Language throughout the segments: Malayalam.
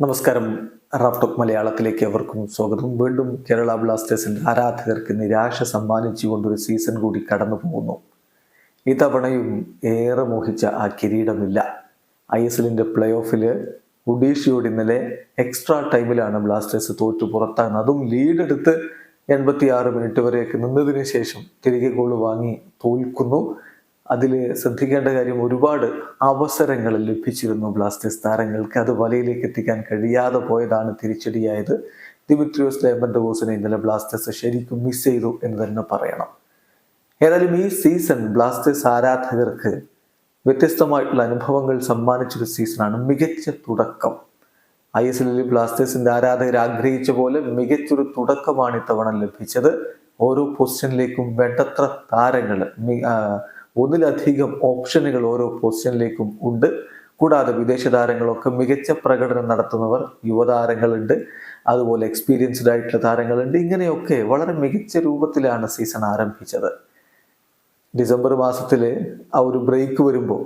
നമസ്കാരം. റാപ്ടോക്ക് മലയാളത്തിലേക്ക് അവർക്കും സ്വാഗതം. വീണ്ടും കേരള ബ്ലാസ്റ്റേഴ്സിന്റെ ആരാധകർക്ക് നിരാശ സമ്മാനിച്ചുകൊണ്ടൊരു സീസൺ കൂടി കടന്നു പോകുന്നു. ഇത്തവണയും ഏറെ മോഹിച്ച ആ കിരീടമില്ല. ഐ എസ് എല്ലിന്റെ പ്ലേ ഓഫിൽ ഒഡീഷയോട് ഇന്നലെ എക്സ്ട്രാ ടൈമിലാണ് ബ്ലാസ്റ്റേഴ്സ് തോറ്റു പുറത്താകുന്നത് അതും ലീഡെടുത്ത് എൺപത്തി ആറ് മിനിറ്റ് വരെയൊക്കെ നിന്നതിന് ശേഷം തിരികെ ഗോൾ വാങ്ങി തോൽക്കുന്നു. അതിൽ ശ്രദ്ധിക്കേണ്ട കാര്യം ഒരുപാട് അവസരങ്ങൾ ലഭിച്ചിരുന്നു ബ്ലാസ്റ്റേഴ്സ് താരങ്ങൾക്ക്. അത് വലയിലേക്ക് എത്തിക്കാൻ കഴിയാതെ പോയതാണ് തിരിച്ചടിയായത്. ദിമിത്രിയോസ് ലേബൻഡോസിനെ ഇന്നലെ ബ്ലാസ്റ്റേഴ്സ് ശരിക്കും മിസ് ചെയ്തു എന്ന് തന്നെ പറയണം. ഏതായാലും ഈ സീസൺ ബ്ലാസ്റ്റേഴ്സ് ആരാധകർക്ക് വ്യത്യസ്തമായിട്ടുള്ള അനുഭവങ്ങൾ സമ്മാനിച്ചൊരു സീസണാണ് മികച്ച തുടക്കം. ഐ എസ് എല്ലിൽ ബ്ലാസ്റ്റേഴ്സിന്റെ ആരാധകർ ആഗ്രഹിച്ച പോലെ മികച്ചൊരു തുടക്കമാണ് ഇത്തവണ ലഭിച്ചത്. ഓരോ പൊസിഷനിലേക്കും വേണ്ടത്ര താരങ്ങൾ ഒന്നിലധികം ഓപ്ഷനുകൾ ഓരോ പൊസിഷനിലേക്കും ഉണ്ട്. കൂടാതെ വിദേശ താരങ്ങളൊക്കെ മികച്ച പ്രകടനം നടത്തുന്നവർ യുവതാരങ്ങളുണ്ട്. അതുപോലെ എക്സ്പീരിയൻസ്ഡ് ആയിട്ടുള്ള താരങ്ങളുണ്ട്. ഇങ്ങനെയൊക്കെ വളരെ മികച്ച രൂപത്തിലാണ് സീസൺ ആരംഭിച്ചത്. ഡിസംബർ മാസത്തിൽ ആ ഒരു ബ്രേക്ക് വരുമ്പോൾ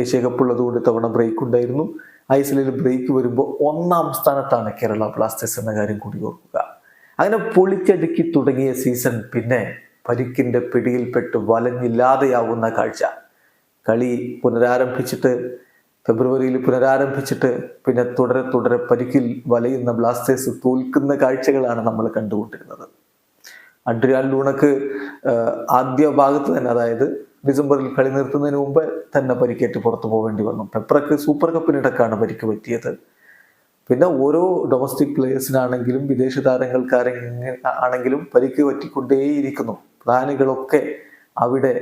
ഏഷ്യ കപ്പ് ഉള്ളതുകൊണ്ട് തവണ ബ്രേക്ക് ഉണ്ടായിരുന്നു. ഐ എസ് എല്ലിൽ ബ്രേക്ക് വരുമ്പോൾ ഒന്നാം സ്ഥാനത്താണ് കേരള ബ്ലാസ്റ്റേഴ്സ് എന്ന കാര്യം കൂടി ഓർക്കുക. അങ്ങനെ പൊളിച്ചടുക്കി തുടങ്ങിയ സീസൺ പിന്നെ പരിക്കിന്റെ പിടിയിൽപ്പെട്ട് വലഞ്ഞില്ലാതെയാവുന്ന കാഴ്ച. കളി പുനരാരംഭിച്ചിട്ട് ഫെബ്രുവരിയിൽ പുനരാരംഭിച്ചിട്ട് പിന്നെ തുടരെ തുടരെ പരിക്കിൽ വലയുന്ന ബ്ലാസ്റ്റേഴ്സ് തോൽക്കുന്ന കാഴ്ചകളാണ് നമ്മൾ കണ്ടുകൊണ്ടിരുന്നത്. അഡ്രിയാൻ ലൂണക്ക് ആദ്യ ഭാഗത്ത് തന്നെ അതായത് ഡിസംബറിൽ കളി നിർത്തുന്നതിന് മുമ്പ് തന്നെ പരിക്കേറ്റ് പുറത്തു പോകേണ്ടി വന്നു. പെപ്രക്ക് സൂപ്പർ കപ്പിനിടക്കാണ് പരിക്ക് പറ്റിയത്. പിന്നെ ഓരോ ഡൊമസ്റ്റിക് പ്ലേയേഴ്സിനാണെങ്കിലും വിദേശ താരങ്ങൾക്കാരെ ആണെങ്കിലും പരിക്ക് പറ്റിക്കൊണ്ടേയിരിക്കുന്നു. പ്ലാനുകളൊക്കെ അവിടെ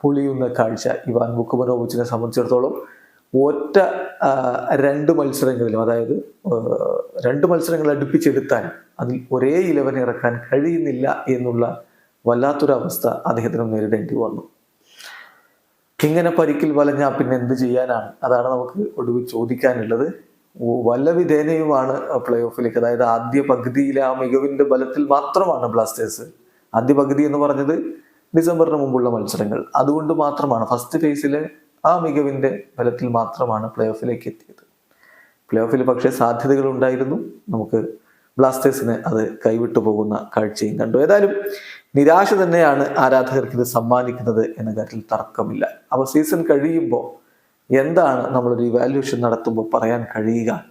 പൊളിയുന്ന കാഴ്ച ഇവാൻ ബുക്കുമനോവിച്ചിനെ സംബന്ധിച്ചിടത്തോളം ഒറ്റ രണ്ട് മത്സരങ്ങളിലും അതായത് രണ്ട് മത്സരങ്ങൾ അടുപ്പിച്ചെടുത്താൽ അതിൽ ഒരേ ഇലവൻ ഇറക്കാൻ കഴിയുന്നില്ല എന്നുള്ള വല്ലാത്തൊരവസ്ഥ അദ്ദേഹത്തിന് നേരിടേണ്ടി വന്നു. ഇങ്ങനെ പരിക്കിൽ വലഞ്ഞാൽ പിന്നെ എന്ത് ചെയ്യാനാണ്? അതാണ് നമുക്ക് ഒടുവിൽ ചോദിക്കാനുള്ളത്. വല്ല വിധേനയുമാണ് പ്ലേ ഓഫിലേക്ക് അതായത് ആദ്യ പകുതിയിലെ ആ മികവിന്റെ ബലത്തിൽ മാത്രമാണ് ബ്ലാസ്റ്റേഴ്സ് ആദ്യ പകുതി എന്ന് പറഞ്ഞത് ഡിസംബറിന് മുമ്പുള്ള മത്സരങ്ങൾ. അതുകൊണ്ട് മാത്രമാണ് ഫസ്റ്റ് ഫേസിലെ ആ മികവിന്റെ ബലത്തിൽ മാത്രമാണ് പ്ലേ ഓഫിലേക്ക് എത്തിയത്. പ്ലേ ഓഫിൽ പക്ഷേ സാധ്യതകൾ ഉണ്ടായിരുന്നു. നമുക്ക് ബ്ലാസ്റ്റേഴ്സിന് അത് കൈവിട്ടു പോകുന്ന കാഴ്ചയും കണ്ടു. ഏതായാലും നിരാശ തന്നെയാണ് ആരാധകർക്ക് ഇത് സമ്മാനിക്കുന്നത് എന്ന കാര്യത്തിൽ തർക്കമില്ല. അപ്പോൾ സീസൺ കഴിയുമ്പോൾ എന്താണ് നമ്മളൊരു ഇവാലുവേഷൻ നടത്തുമ്പോൾ പറയാൻ കഴിയുക?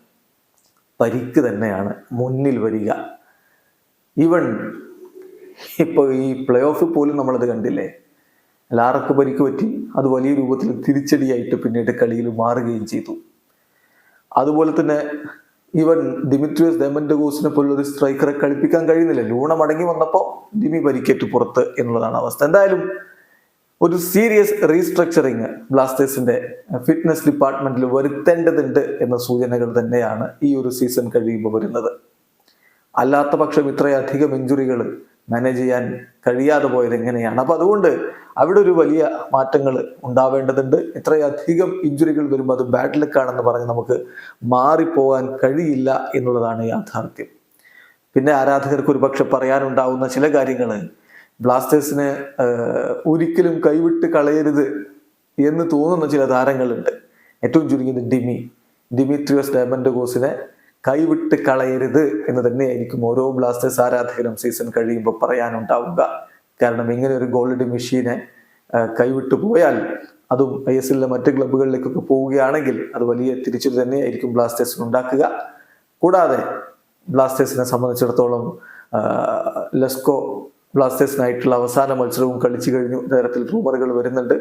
പരിക്ക് തന്നെയാണ് മുന്നിൽ വരിക. ഈവൺ ഇപ്പോൾ ഈ പ്ലേ ഓഫ് പോലും നമ്മളത് കണ്ടില്ലേ? ലാറക്ക് പരിക്ക് പറ്റി അത് വലിയ രൂപത്തിൽ തിരിച്ചടിയായിട്ട് പിന്നീട് കളിയിൽ മാറുകയും ചെയ്തു. അതുപോലെ തന്നെ ഈവൻ ഡിമിത്രിയസ് ഡെമൻഡ് ഗോസിനെ പോലുള്ളൊരു സ്ട്രൈക്കറെ കളിപ്പിക്കാൻ കഴിയുന്നില്ല. ലൂണ മടങ്ങി വന്നപ്പോൾ ഡിമി പരിക്കേറ്റ് പുറത്ത് എന്നുള്ളതാണ് അവസ്ഥ. എന്തായാലും ഒരു സീരിയസ് റീസ്ട്രക്ചറിങ് ബ്ലാസ്റ്റേഴ്സിന്റെ ഫിറ്റ്നസ് ഡിപ്പാർട്ട്മെന്റിൽ വരുത്തേണ്ടതുണ്ട് എന്ന സൂചനകൾ തന്നെയാണ് ഈ ഒരു സീസൺ കഴിയുമ്പോൾ വരുന്നത്. അല്ലാത്ത പക്ഷം ഇത്രയധികം ഇഞ്ചുറികൾ മാനേജ് ചെയ്യാൻ കഴിയാതെ പോയത് എങ്ങനെയാണ്? അപ്പൊ അതുകൊണ്ട് അവിടെ ഒരു വലിയ മാറ്റങ്ങൾ ഉണ്ടാവേണ്ടതുണ്ട്. ഇത്രയധികം ഇഞ്ചുറികൾ വരുമ്പോൾ അത് ബാഡ് ലക്കാണെന്ന് പറഞ്ഞ് നമുക്ക് മാറിപ്പോകാൻ കഴിയില്ല എന്നുള്ളതാണ് യാഥാർത്ഥ്യം. പിന്നെ ആരാധകർക്ക് ഒരുപക്ഷെ പറയാനുണ്ടാവുന്ന ചില കാര്യങ്ങൾ ബ്ലാസ്റ്റേഴ്സിന് ഒരിക്കലും കൈവിട്ട് കളയരുത് എന്ന് തോന്നുന്ന ചില താരങ്ങളുണ്ട്. ഏറ്റവും ചുരുങ്ങിയത് ഡിമി. ഡിമിത്രിയോസ് ഡയമൻഡഗോസിനെ കൈവിട്ട് കളയരുത് എന്ന് തന്നെയായിരിക്കും ഓരോ ബ്ലാസ്റ്റേഴ്സ് ആരാധകരും സീസൺ കഴിയുമ്പോൾ പറയാനുണ്ടാവുക. കാരണം ഇങ്ങനെ ഒരു ഗോൾഡ് മെഷീനെ കൈവിട്ടു പോയാൽ അതും ഐ എസ് എല്ലിലെ മറ്റ് ക്ലബ്ബുകളിലേക്കൊക്കെ പോവുകയാണെങ്കിൽ അത് വലിയ തിരിച്ചടി തന്നെയായിരിക്കും ബ്ലാസ്റ്റേഴ്സിന് ഉണ്ടാക്കുക. കൂടാതെ ബ്ലാസ്റ്റേഴ്സിനെ സംബന്ധിച്ചിടത്തോളം ലെസ്കോ ബ്ലാസ്റ്റേഴ്സിനായിട്ടുള്ള അവസാന മത്സരവും കളിച്ചു കഴിഞ്ഞു. തരത്തിൽ റൂമറുകൾ വരുന്നുണ്ട്.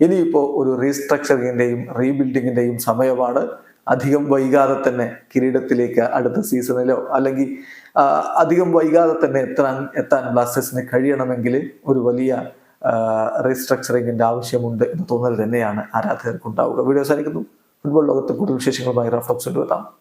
ഇനിയിപ്പോൾ ഒരു റീസ്ട്രക്ചറിങ്ങിന്റെയും റീബിൽഡിങ്ങിന്റെയും സമയമാണ്. അധികം വൈകാതെ തന്നെ കിരീടത്തിലേക്ക് അടുത്ത സീസണിലോ അല്ലെങ്കിൽ അധികം വൈകാതെ തന്നെ എത്താൻ എത്താൻ ബ്ലാസ്റ്റേഴ്സിന് കഴിയണമെങ്കിൽ ഒരു വലിയ റീസ്ട്രക്ചറിങ്ങിന്റെ ആവശ്യമുണ്ട് എന്ന് തോന്നൽ തന്നെയാണ് ആരാധകർക്കുണ്ടാവുക. വീഡിയോ സാധിക്കുന്നു ഫുട്ബോൾ ലോകത്തെ കൂടുതൽ വിശേഷങ്ങളുമായി റഫ്ലക്സ് എത്താം